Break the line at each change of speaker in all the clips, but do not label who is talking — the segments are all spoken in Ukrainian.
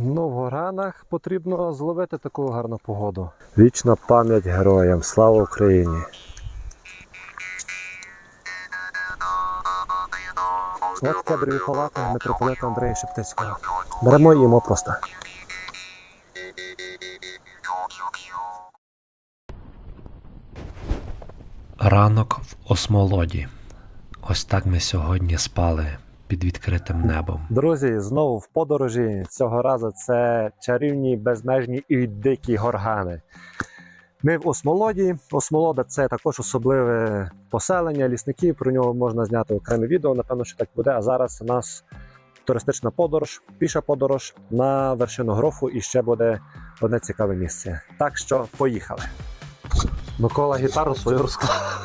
Ну, в горанах потрібно зловити таку гарну погоду. Вічна пам'ять героям. Слава Україні! От кедрові палати митрополита Андрія Шептицького. Беремо і їмо просто.
Ранок в осмолоді. Ось так ми сьогодні спали під відкритим небом.
Друзі, знову в подорожі. Цього разу це чарівні, безмежні і дикі горгани. Ми в Осмолоді. Осмолода це також особливе поселення лісників. Про нього можна зняти окреме відео. Напевно, що так буде. А зараз у нас туристична подорож, піша подорож на вершину грофу і ще буде одне цікаве місце. Так що поїхали. Микола гітару свою розклав.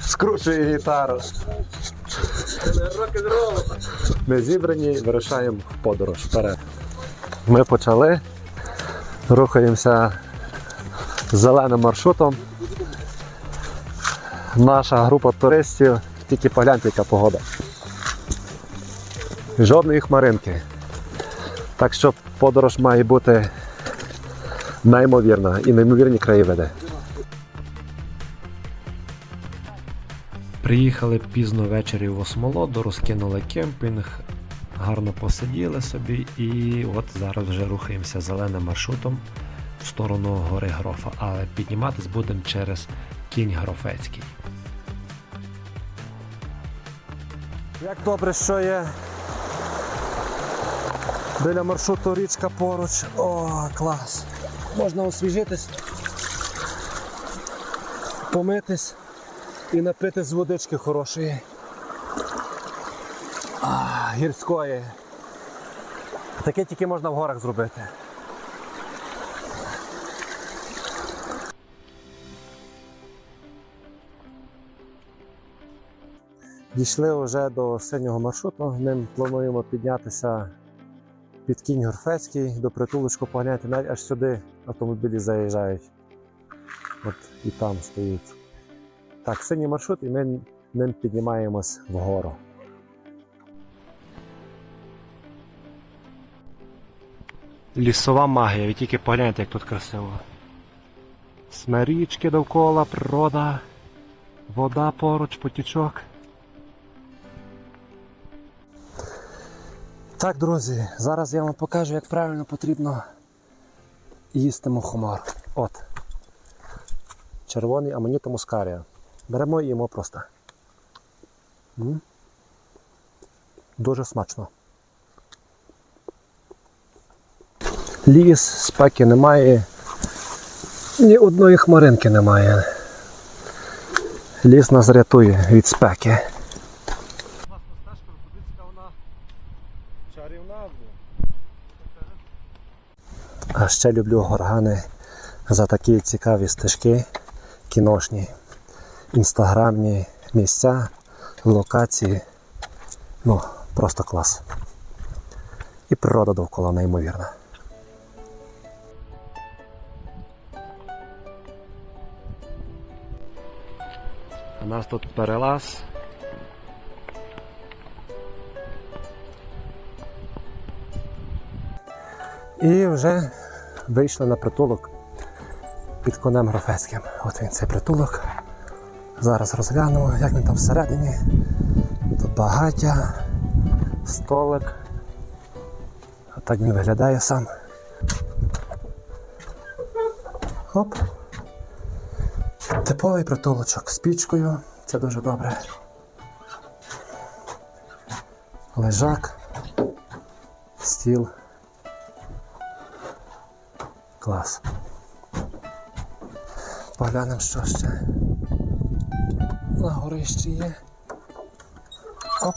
Скручує гітару. Ми зібрані, вирушаємо в подорож вперед. Ми почали, рухаємося зеленим маршрутом. Наша група туристів, тільки погляньте, яка погода. Жодної хмаринки. Так що подорож має бути неймовірна і неймовірні краєвиди.
Приїхали пізно ввечері в Осмолоду, розкинули кемпінг, гарно посиділи собі, і от зараз вже рухаємося зеленим маршрутом в сторону гори Грофа, але підніматись будемо через кінь Грофецький.
Як добре, що є біля маршруту річка поруч. О, клас. Можна освіжитись, помитись і напитись з водички хорошої. А, гірської. Таке тільки можна в горах зробити. Дійшли вже до синього маршруту. Ним плануємо піднятися під кінь Горфецький, до притулочку поганяти, навіть аж сюди автомобілі заїжджають. От і там стоїть. Так, синій маршрут, і ми ним піднімаємось вгору. Лісова магія, ви тільки погляньте, як тут красиво. Смерічки довкола, природа, вода поруч, потічок. Так, друзі, зараз я вам покажу, як правильно потрібно їсти мухомор. От. Червоний аманіто мускарія. Беремо і їмо просто. М? Дуже смачно. Ліс, спеки немає. Ні одної хмаринки немає. Ліс нас рятує від спеки. А ще люблю горгани за такі цікаві стежки, кіношні, інстаграмні місця, локації. Ну, просто клас. І природа довкола неймовірна. У нас тут перелаз. І вже вийшли на притулок під конем Грофецьким. От він цей притулок. Зараз розглянемо, як він там всередині. Тут багаття, столик. А так він виглядає сам. Оп. Типовий притулочок з пічкою. Це дуже добре. Лежак, стіл. Клас. Поглянемо, що ще. На горищі є. Оп.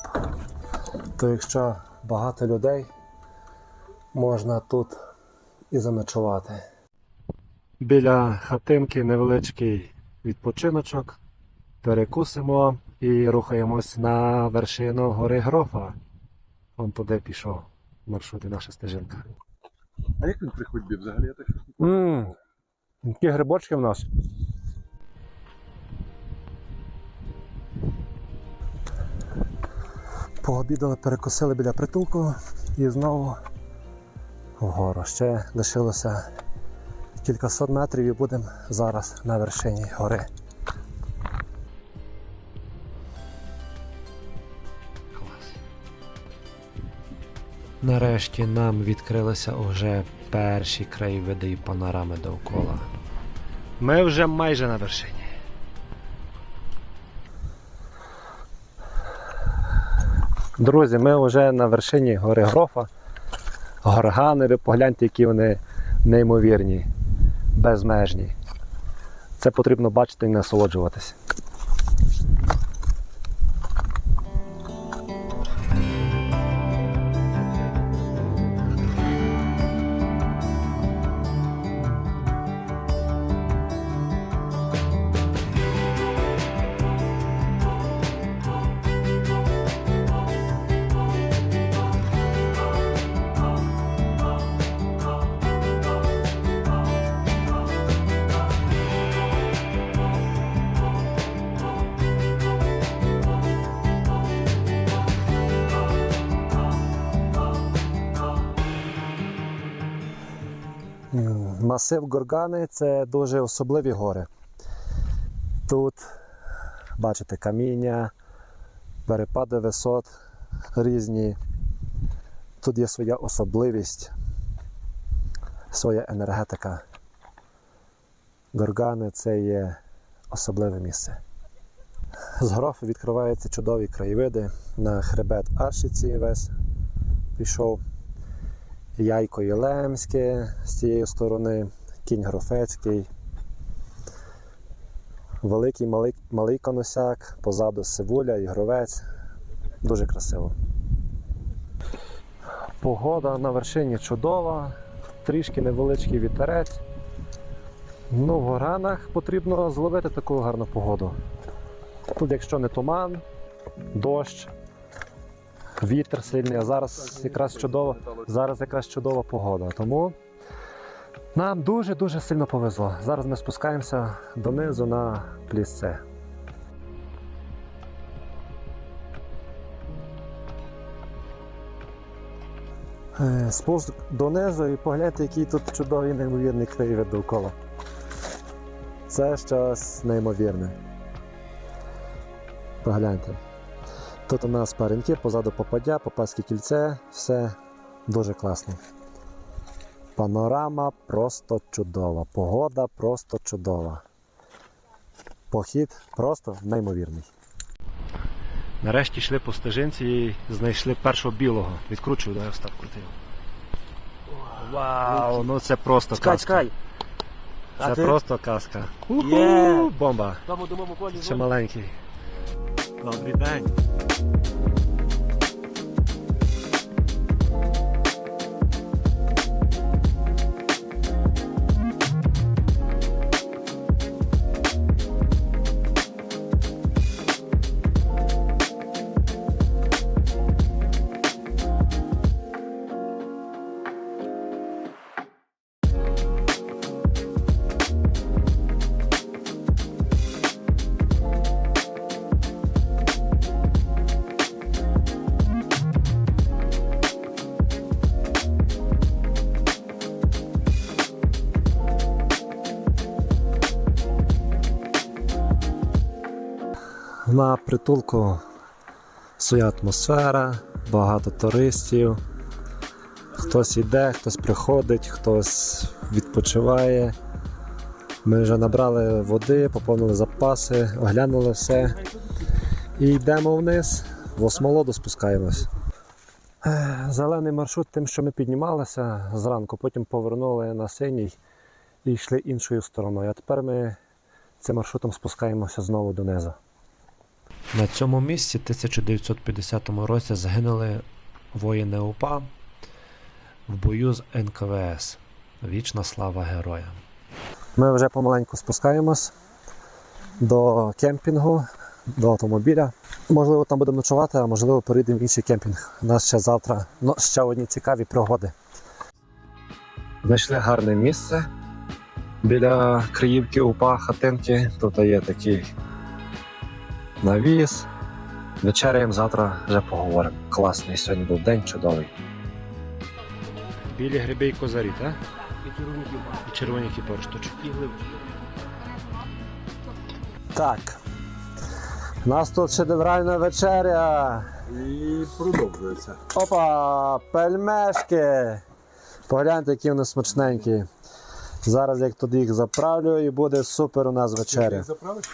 То якщо багато людей, можна тут і заночувати. Біля хатинки невеличкий відпочиночок. Перекусимо і рухаємось на вершину гори Грофа. Он туди пішов маршрут і наша стежинка.
А як він при ходьбі взагалі? Я так щось
які грибочки в нас. Пообідали, перекусили біля притулку. І знову вгору. Ще лишилося кількасот метрів і будемо зараз на вершині гори.
Нарешті нам відкрилися уже перші краєвиди і панорами довкола. Ми вже майже на вершині.
Друзі, ми вже на вершині гори Грофа. Горгани, ви погляньте, які вони неймовірні, безмежні. Це потрібно бачити і насолоджуватися. Масив Горгани це дуже особливі гори. Тут бачите каміння, перепади висот різні. Тут є своя особливість, своя енергетика. Горгани це є особливе місце. З грофу відкриваються чудові краєвиди. На хребет Аршиці весь пішов. Яйко Єлемське з цієї сторони, кінь Грофецький, великий малий, малий коносяк, позаду Сивуля і Гровець. Дуже красиво. Погода на вершині чудова, трішки невеличкий вітерець. Ну, в горанах потрібно зловити таку гарну погоду. Тут, якщо не туман, дощ, вітер сильний, а зараз якраз чудово. Зараз якраз чудова погода, тому нам дуже-дуже сильно повезло. Зараз ми спускаємося донизу на плісце. Е, Спуск донизу і погляньте, який тут чудовий неймовірний краєвид довкола. Це щось неймовірне. Погляньте. Тут у нас паренки, позаду попадя, попаське кільце, все дуже класно. Панорама просто чудова, погода просто чудова. Похід просто неймовірний.
Нарешті йшли по стежинці і знайшли першого білого. Відкручую, дай Остап крутив. Вау, ну це просто
Чекай,
казка.
чекай.
Це
А ти?
просто казка.
Є.
Уху, Бомба.
Тому думаємо полі.
Ще маленький. Добрий день.
На притулку своя атмосфера, багато туристів. Хтось йде, хтось приходить, хтось відпочиває. Ми вже набрали води, поповнили запаси, оглянули все. І йдемо вниз, в осмолоду спускаємось. Зелений маршрут тим, що ми піднімалися зранку, потім повернули на синій і йшли іншою стороною. А тепер ми цим маршрутом спускаємося знову донизу.
На цьому місці в 1950 році загинули воїни УПА в бою з НКВС. Вічна слава героям.
Ми вже помаленьку спускаємось до кемпінгу, до автомобіля. Можливо, там будемо ночувати, а можливо, перейдемо в інший кемпінг. У нас ще завтра ну, ще одні цікаві пригоди. Знайшли гарне місце біля Криївки УПА хатинки. Тут є такий навіс. Вечеряємо завтра вже поговоримо. Класний сьогодні був день чудовий.
Білі гриби і козарі, так?
І червоні кіпа.
І червоні кіпорштучки.
І гливочки.
Так. У нас тут шедевральна вечеря.
І продовжується.
Опа, пельмешки. Погляньте, які вони смачненькі. Зараз як туди їх заправлю і буде супер у нас вечеря.
Заправиш?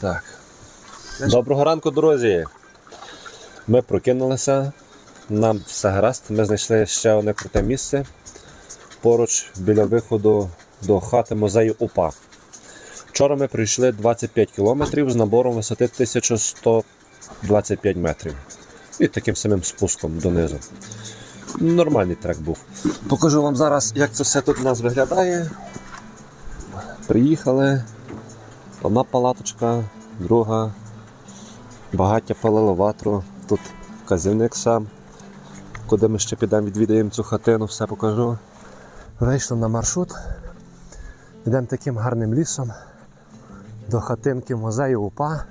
Так. Доброго ранку, друзі. Ми прокинулися. Нам все гаразд. Ми знайшли ще одне круте місце поруч біля виходу до хати музею УПА. Вчора ми пройшли 25 кілометрів з набором висоти 1125 метрів. І таким самим спуском донизу. Нормальний трек був. Покажу вам зараз, як це все тут у нас виглядає. Приїхали. Одна палаточка, друга. Багаття палило ватру. Тут вказівник сам. Куди ми ще підемо, відвідаємо цю хатину, все покажу. Вийшли на маршрут. Йдемо таким гарним лісом до хатинки музею УПА.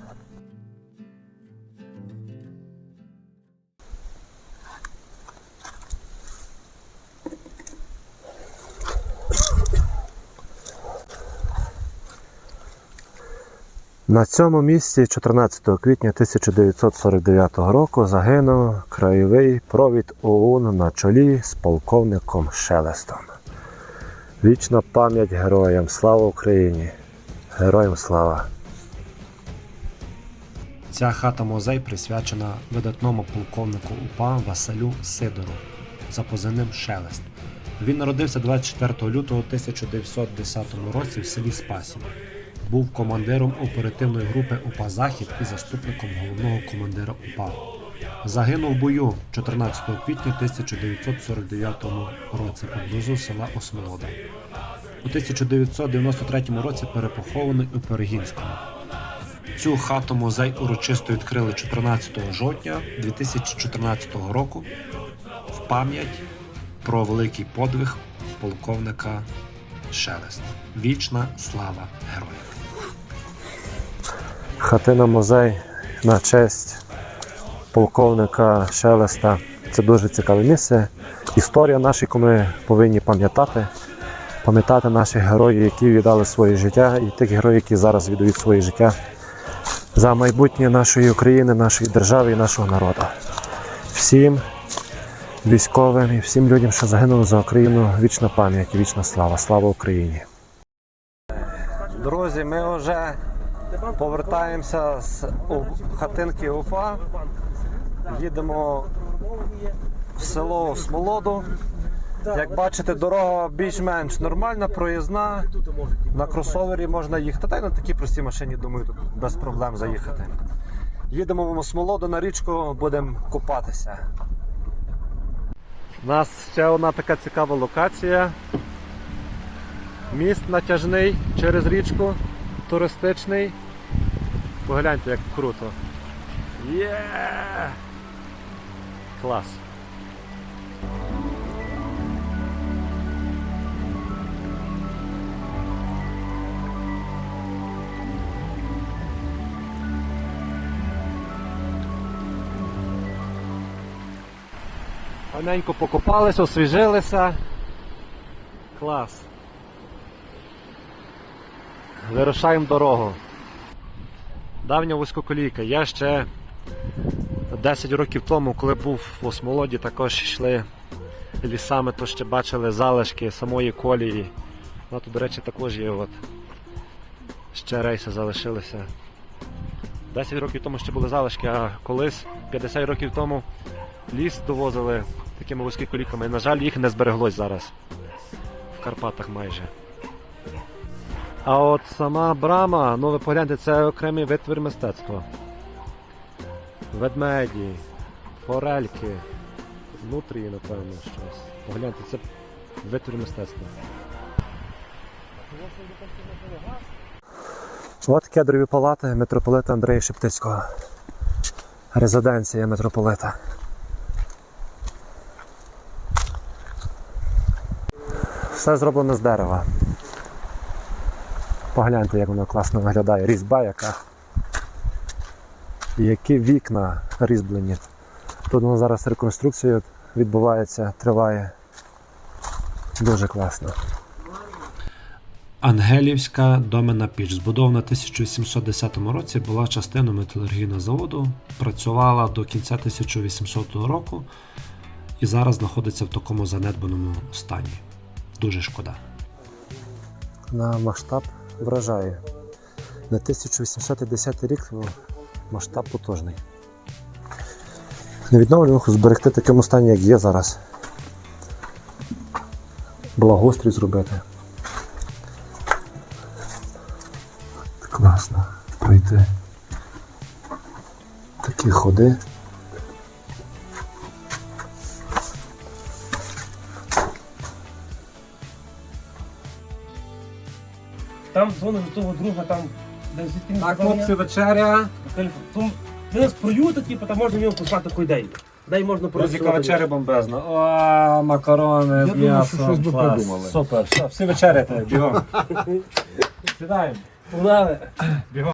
На цьому місці 14 квітня 1949 року загинув краєвий провід ОУН на чолі з полковником Шелестом. Вічна пам'ять героям! Слава Україні! Героям слава!
Ця хата музей присвячена видатному полковнику УПА Василю Сидору за позивним Шелест. Він народився 24 лютого 1910 році в селі Спасів. Був командиром оперативної групи УПА Захід і заступником головного командира УПА. Загинув в бою 14 квітня 1949 році поблизу села Осмолода. У 1993 році перепохований у Перегінському. Цю хату музей урочисто відкрили 14 жовтня 2014 року в пам'ять про великий подвиг полковника Шелест. Вічна слава героям!
Хатина музей на честь полковника Шелеста. Це дуже цікаве місце. Історія наша, яку ми повинні пам'ятати. Пам'ятати наших героїв, які віддали своє життя, і тих героїв, які зараз віддають своє життя за майбутнє нашої України, нашої держави і нашого народу. Всім військовим і всім людям, що загинули за Україну, вічна пам'ять, вічна слава. Слава Україні! Друзі, ми вже повертаємося з хатинки УФА. Їдемо в село Смолоду. Як бачите, дорога більш-менш нормальна, проїзна. На кросовері можна їхати. Та й на такій простій машині, думаю, тут без проблем заїхати. Їдемо в Смолоду на річку, будемо купатися. У нас ще одна така цікава локація. Міст натяжний через річку, туристичний. Погляньте, як круто. Є! Клас. Раненько покопалися, освіжилися. Клас. Вирушаємо дорогу. Давня вузькоколійка. Я ще 10 років тому, коли був в Осмолоді, також йшли лісами, то ще бачили залишки самої колії. Ну, тут, до речі, також є от. Ще рейси залишилися. 10 років тому ще були залишки, а колись 50 років тому ліс довозили такими вузькоколійками. На жаль, їх не збереглось зараз. В Карпатах майже. А от сама брама, ну ви погляньте, це окремий витвір мистецтва. Ведмеді, форельки, внутрі, напевно, щось. Погляньте, це витвір мистецтва. От кедрові палати митрополита Андрея Шептицького. резиденція митрополита. Все зроблено з дерева. Погляньте, як воно класно виглядає. Різьба яка. Які вікна різьблені. Тут воно зараз реконструкція відбувається, триває. Дуже класно.
Ангелівська домена піч, збудована в 1810 році, була частиною металургійного заводу, працювала до кінця 1800 року і зараз знаходиться в такому занедбаному стані. Дуже шкода.
На масштаб вражає. На 1810 рік ну, масштаб потужний. Невідновлюваху зберегти такому стані, як є зараз. Благоустрій зробити. Класно. Пройти. Такі ходи.
Там дзвонив до того друга, там,
Так, хлопці, вечеря.
Ти нас проюти, типу, там можна в нього послати таку ідею. Дай можна
Друзі,
просто.
вечеря бомбезна. О, макарони з
думаю,
м'ясом.
що щось би
Клас.
придумали.
Супер, все, всі вечеряти, бігом. Сідаємо.
Погнали.